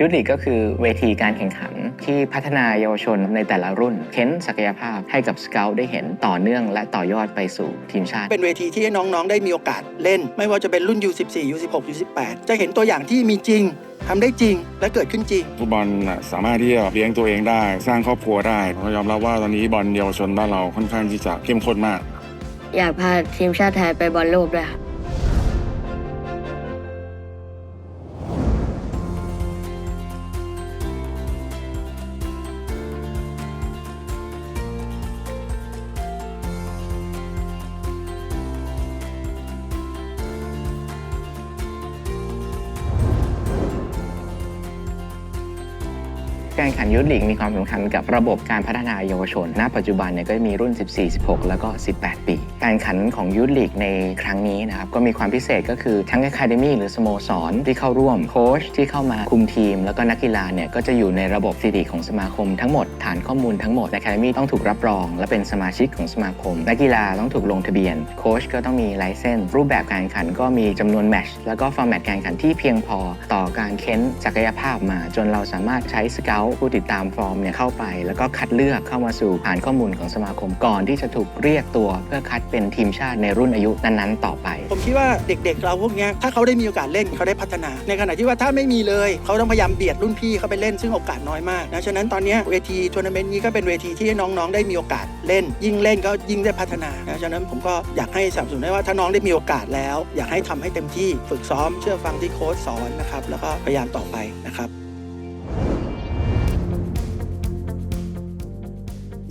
ยุทธลีกก็คือเวทีการแข่งขันที่พัฒนาเยาวชนในแต่ละรุ่นเค้นศักยภาพให้กับสเกลได้เห็นต่อเนื่องและต่อยอดไปสู่ทีมชาติ เป็นเวทีที่ให้น้องๆ ได้มีโอกาสเล่น ไม่ว่าจะเป็นรุ่น U14 U16 U18 จะเห็นตัวอย่างที่มีจริงทำได้จริงและเกิดขึ้นจริงฟุตบอลน่ะสามารถที่จะเลี้ยงตัวเองได้ สร้างครอบครัวได้เรายอมรับว่าตอนนี้บอลเยาวชนบ้านเราค่อนข้างที่จะเข้มข้นมาก อยากพาทีมชาติไทยไปบอลโลกด้วยครับ การแข่งขันยุทธลีกมีความสำคัญกับระบบการพัฒนาเยาวชน ณ ปัจจุบันเนี่ยก็มีรุ่น 14 16 แล้วก็ 18 ปี การแข่งขันของยุทธลีกในครั้งนี้นะครับก็มีความพิเศษก็คือทั้ง Academy หรือสโมสรที่เข้าร่วมโค้ชที่เข้ามาคุมทีม แล้วก็นักกีฬาเนี่ยก็จะอยู่ในระบบสถิติของสมาคมทั้งหมดฐานข้อมูลทั้งหมด Academy ต้องถูกรับรอง และเป็นสมาชิกของสมาคม นักกีฬาต้องถูกลงทะเบียนโค้ชก็ต้องมีไลเซนส์รูปแบบการแข่งขันก็มีจำนวนแมตช์แล้วก็ฟอร์แมตการแข่งขันที่เพียงพอต่อการเค้นศักยภาพมา จนเราสามารถใช้สเกลผู้ติดตามฟอร์มเนี่ยเข้าไป แล้วก็คัดเลือกเข้ามาสู่ฐานข้อมูลของสมาคมก่อนที่จะถูกเรียกตัว เพื่อคัดเป็นทีมชาติในรุ่นอายุนั้นๆ ต่อไป ผมคิดว่าเด็กๆ เราพวกเนี้ยถ้าเขาได้มีโอกาสเล่นเขาได้พัฒนา ในขณะที่ว่าถ้าไม่มีเลยเขาต้องพยายามเบียดรุ่นพี่เขาไปเล่นซึ่งโอกาสน้อยมากนะฉะนั้นตอนเนี้ยเวทีทัวร์นาเมนต์นี้ก็เป็นเวทีที่ให้น้องๆ ได้มีโอกาสเล่น ยิ่งเล่นก็ยิ่งได้พัฒนานะฉะนั้นผมก็อยากให้สนับสนุนได้ว่าถ้าน้องได้มีโอกาสแล้ว อยากให้ทำให้เต็มที่ฝึกซ้อมเชื่อฟังที่โค้ชสอนนะครับแล้วก็พยายามต่อไปนะครับ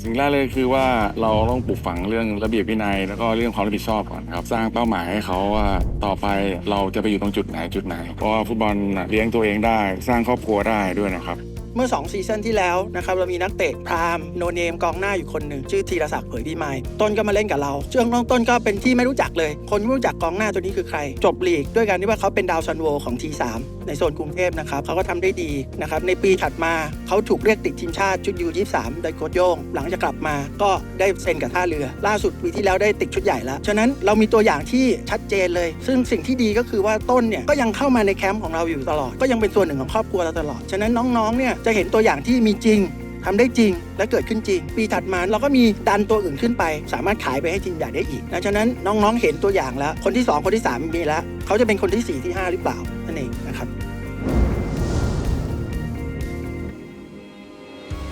สิ่งแรกเลยคือว่าเราต้องปลูกฝังเรื่องระเบียบวินัย แล้วก็เรื่องความรับผิดชอบก่อนครับสร้างเป้าหมายให้เขาว่าต่อไปเราจะไปอยู่ตรงจุดไหนจุดไหนเพราะว่าฟุตบอลเลี้ยงตัวเองได้ สร้างครอบครัวได้ด้วยนะครับ เมื่อ 2 ซีซั่นที่แล้วนะครับเรามีนักเตะพรามโนเนมกองหน้าอยู่คนหนึ่งชื่อธีรศักดิ์เผยดีไมล์ต้นก็มาเล่นกับเราช่วงน้องต้นก็เป็นที่ไม่รู้จักเลย คนไม่รู้จักกองหน้าตัวนี้คือใคร จบลีกด้วยการที่ว่าเขาเป็นดาวซันโวของ T3 ในโซนกรุงเทพนะครับเขาก็ทำได้ดีนะครับในปีถัดมาเขาถูกเรียกติดทีมชาติชุดยู23โดยโค้ชโย่งหลังจากกลับมาก็ได้เซ็นกับท่าเรือ ล่าสุดปีที่แล้วได้ติดชุดใหญ่แล้วฉะนั้นเรามีตัวอย่างที่ชัดเจนเลย ซึ่งสิ่งที่ดีก็คือว่าต้นเนี่ยก็ยังเข้ามาในแคมป์ของเราอยู่ตลอดก็ยังเป็นส่วนหนึ่งของครอบครัวเราตลอดฉะนั้นน้องๆเนี่ยจะเห็นตัวอย่างที่มีจริงทำได้จริงและเกิดขึ้นจริง ปีถัดมาเราก็มีดันตัวอื่นขึ้นไป สามารถขายไปให้ทีมใหญ่ได้อีกนะฉะนั้นน้องๆเห็นตัวอย่างแล้ว คนที่ 2 คนที่ 3 มีแล้ว เขาจะเป็นคนที่ 4 ที่ 5 หรือเปล่านั่นเองนะครับ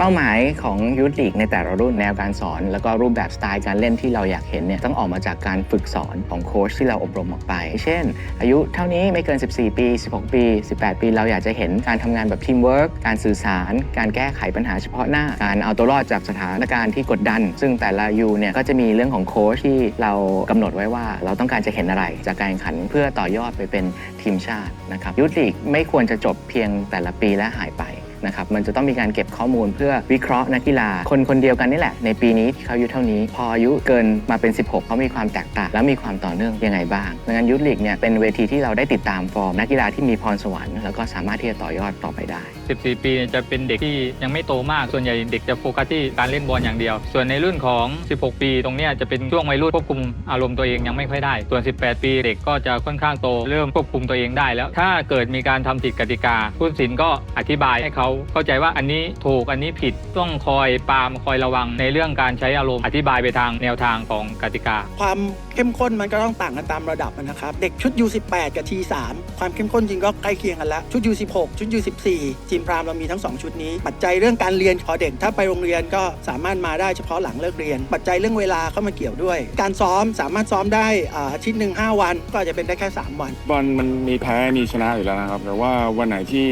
เป้าหมายของยุทธลีกในแต่ละรุ่นแนวการสอน แล้วก็รูปแบบสไตล์การเล่นที่เราอยากเห็นเนี่ยต้องออกมาจากการฝึกสอนของโค้ชที่เราอบรมออกไป เช่น อายุเท่านี้ไม่เกิน 14 ปี 16 ปี 18 ปี เราอยากจะเห็นการทำงานแบบทีมเวิร์กการสื่อสาร การแก้ไขปัญหาเฉพาะหน้า การเอาตัวรอดจากสถานการณ์ที่กดดัน ซึ่งแต่ละยูเนี่ยก็จะมีเรื่องของโค้ชที่เรากำหนดไว้ว่า เราต้องการจะเห็นอะไรจากการแข่งขันเพื่อต่อยอดไปเป็นทีมชาตินะครับยุทธลีกไม่ควรจะจบเพียงแต่ละปีและหายไป นะครับมันจะต้องมีการเก็บข้อมูลเพื่อวิเคราะห์นักกีฬา คนคนเดียวกันนี่แหละ ในปีนี้ที่เขาอายุเท่านี้ พออายุเกินมาเป็น 16เขามีความแตกต่างและมีความต่อเนื่องยังไงบ้างดังนั้นยุทธลีกเนี่ยเป็นเวทีที่เราได้ติดตามฟอร์มนักกีฬาที่มีพรสวรรค์แล้วก็สามารถที่จะต่อยอดต่อไปได้ 14 ปีเนี่ยจะเป็นเด็กที่ยังไม่โตมากส่วนใหญ่เด็กจะโฟกัสที่การเล่นบอลอย่างเดียว ส่วนในรุ่นของ 16 ปี ตรงเนี้ยจะเป็นช่วงวัยรุ่นควบคุมอารมณ์ตัวเองยังไม่ค่อยได้ ส่วน 18 ปีเด็กก็จะค่อนข้างโต เริ่มควบคุมตัวเองได้แล้ว ถ้าเกิดมีการทำผิดกติกาผู้ตัดสินก็อธิบายให้เขาเข้าใจว่าอันนี้ถูกอันนี้ผิดต้องคอยปรามคอยระวังในเรื่องการใช้อารมณ์อธิบายไปทางแนวทางของกติกา ความเข้มข้นมันก็ต้องต่างกันตามระดับนะครับ เด็กชุด U18 กับ T3 ความเข้มข้นจริงก็ใกล้เคียงกันแล้วชุด U16 ชุด U14 ทีมพรามเรามีทั้ง 2 ชุดนี้ ปัจจัยเรื่องการเรียนพอเด็กถ้าไปโรงเรียนก็สามารถมาได้เฉพาะหลังเลิกเรียน ปัจจัยเรื่องเวลาเข้ามาเกี่ยวด้วย การซ้อมสามารถซ้อมได้อ่าอาทิตย์หนึ่ง5วัน ก็อาจจะเป็นได้แค่ 3 วัน บอลมันมีแพ้มีชนะอยู่แล้วนะครับ แต่ว่าวันไหนที่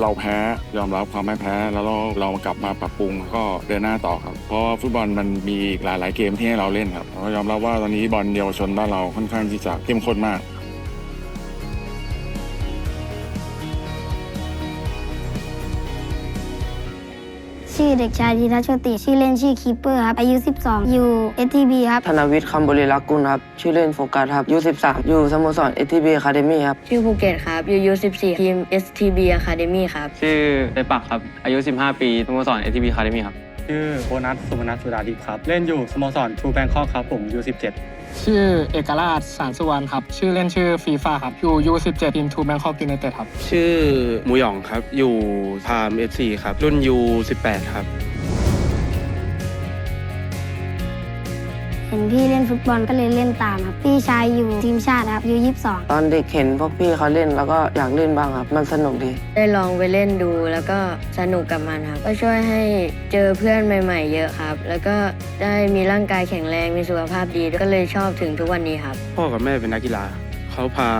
เราแพ้ยอมรับความไม่แพ้แล้วเราเรากลับมาปรับปรุงก็เดินหน้าต่อครับเพราะว่าฟุตบอลมันมีหลาย ๆ เกมที่ให้เราเล่นครับเรายอมรับว่าตอนนี้บอลเยาวชนบ้านเราค่อนข้างที่จะเข้มข้นมาก ชื่อเด็กชายธีทัชโชติ ชื่อเล่นชื่อคีเปอร์ครับอายุ 12 อยู่ STB ครับ ธนวิทย์คำบริรักษ์กุลครับ ชื่อเล่นโฟกัสครับยู13 อยู่สโมสรเอทีบีอะคาเดมี่ครับ ชื่อภูเก็ตครับอยู่ U14 ทีม STB Academy ครับ ชื่อเตปักครับ อายุ 15 ปีสโมสร ATB Academy ครับ ชื่อโบนัสสุมนัสสุดาดิพครับ เล่นอยู่สโมสรทูแบงคอกครับผม U17 ชื่อเอกราชสารสุวรรณครับ ชื่อเล่นชื่อฟีฟ่าครับ อยู่ยู17ทีมทูแบงคอกยูไนเต็ดครับ ชื่อหมูหยองครับ อยู่พาม FC ครับ รุ่นยู18ครับ ห็นพี่เล่นฟุตบอลก็เลยเล่นตามครับพี่ชายอยู่ทีมชาติครับอายุ22ตอนเด็กเห็นพวกพี่เขาเล่นแล้วก็อยากเล่นบ้างครับ มันสนุกดี ได้ลองไปเล่นดูแล้วก็สนุกกับมันครับ ก็ช่วยให้เจอเพื่อนใหม่ ๆ เยอะครับ แล้วก็ได้มีร่างกายแข็งแรงมีสุขภาพดีก็เลยชอบถึงทุกวันนี้ครับ พ่อกับแม่เป็นนักกีฬาเขาพา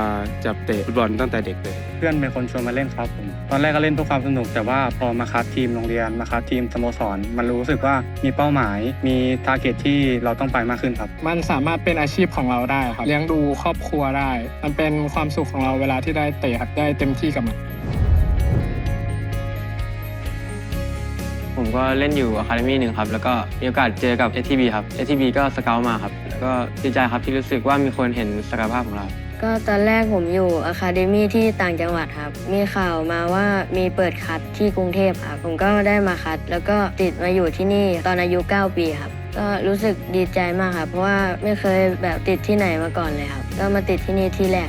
จับเตะฟุตบอลตั้งแต่เด็กเลยเพื่อนเป็นคนชวนมาเล่นครับผมตอนแรกก็เล่นเพื่อความสนุก แต่ว่าพอมาคัดทีมโรงเรียนมาคัดทีมสโมสร มันรู้สึกว่ามีเป้าหมาย มีทาร์เก็ตที่เราต้องไปมากขึ้นครับ มันสามารถเป็นอาชีพของเราได้ครับเลี้ยงดูครอบครัวได้ มันเป็นความสุขของเราเวลาที่ได้เตะครับได้เต็มที่กับมันผมก็เล่นอยู่อะคาเดมี่หนึ่งครับ แล้วก็มีโอกาสเจอกับ STB ครับ STB ก็สเกลมาครับ แล้วก็ดีใจครับที่รู้สึกว่ามีคนเห็นศักยภาพของเรา ก็ตอนแรกผมอยู่อะคาเดมี่ที่ต่างจังหวัดครับ มีข่าวมาว่ามีเปิดคัดที่กรุงเทพครับ ผมก็ได้มาคัด แล้วก็ติดมาอยู่ที่นี่ตอนอายุ 9 ปีครับ ก็รู้สึกดีใจมากครับ เพราะว่าไม่เคยแบบติดที่ไหนมาก่อนเลยครับ ก็มาติดที่นี่ที่แรก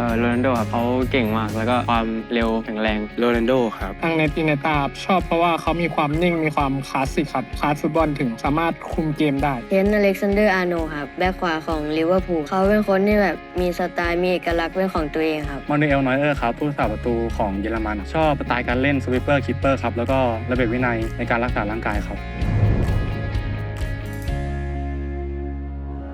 เออโรนัลโดครับเขาเก่งมาก แล้วก็ความเร็วแข็งแรง โรนัลโดครับ ทางเนติเนตาครับชอบเพราะว่าเขามีความนิ่งมีความคลาสสิกครับคลาสฟุตบอลถึงสามารถคุมเกมได้ เทนอเล็กซานเดอร์อาร์โนครับ แบ็คขวาของลิเวอร์พูลเขาเป็นคนที่แบบมีสไตล์มีเอกลักษณ์เป็นของตัวเองครับมานูเอลนอยเออร์ครับผู้รักษาประตูของเยอรมัน ชอบสไตล์การเล่นสวิปเปอร์คิปเปอร์ครับแล้วก็ระเบียบวินัยในการรักษาร่างกายครับ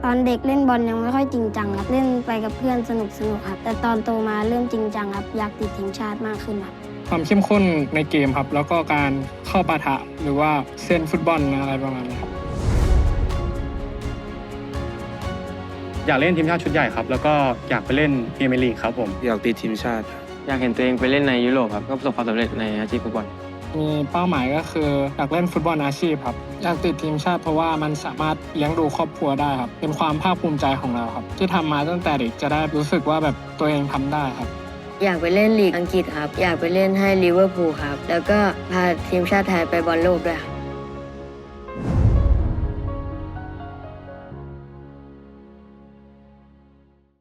ตอนเด็กเล่นบอลยังไม่ค่อยจริงจังครับ เล่นไปกับเพื่อนสนุกสนุกครับ แต่ตอนโตมาเริ่มจริงจังครับอยากติดทีมชาติมากขึ้นครับความเข้มข้นในเกมครับ แล้วก็การเข้าปะทะหรือว่าเส้นฟุตบอลอะไรประมาณนี้ครับอยากเล่นทีมชาติชุดใหญ่ครับ แล้วก็อยากไปเล่นพรีเมียร์ลีกครับผมอยากติดทีมชาติครับอยากเห็นตัวเองไปเล่นในยุโรปครับก็ประสบความสำเร็จในอาชีพฟุตบอล มีเป้าหมายก็คืออยากเล่นฟุตบอลอาชีพครับอยากติดทีมชาติเพราะว่ามันสามารถเลี้ยงดูครอบครัวได้ครับ เป็นความภาคภูมิใจของเราครับ ที่ทำมาตั้งแต่เด็กจะได้รู้สึกว่าแบบตัวเองทำได้ครับ อยากไปเล่นลีกอังกฤษครับ อยากไปเล่นให้ลิเวอร์พูลครับ แล้วก็พาทีมชาติไทยไปบอลโลกด้วยครับ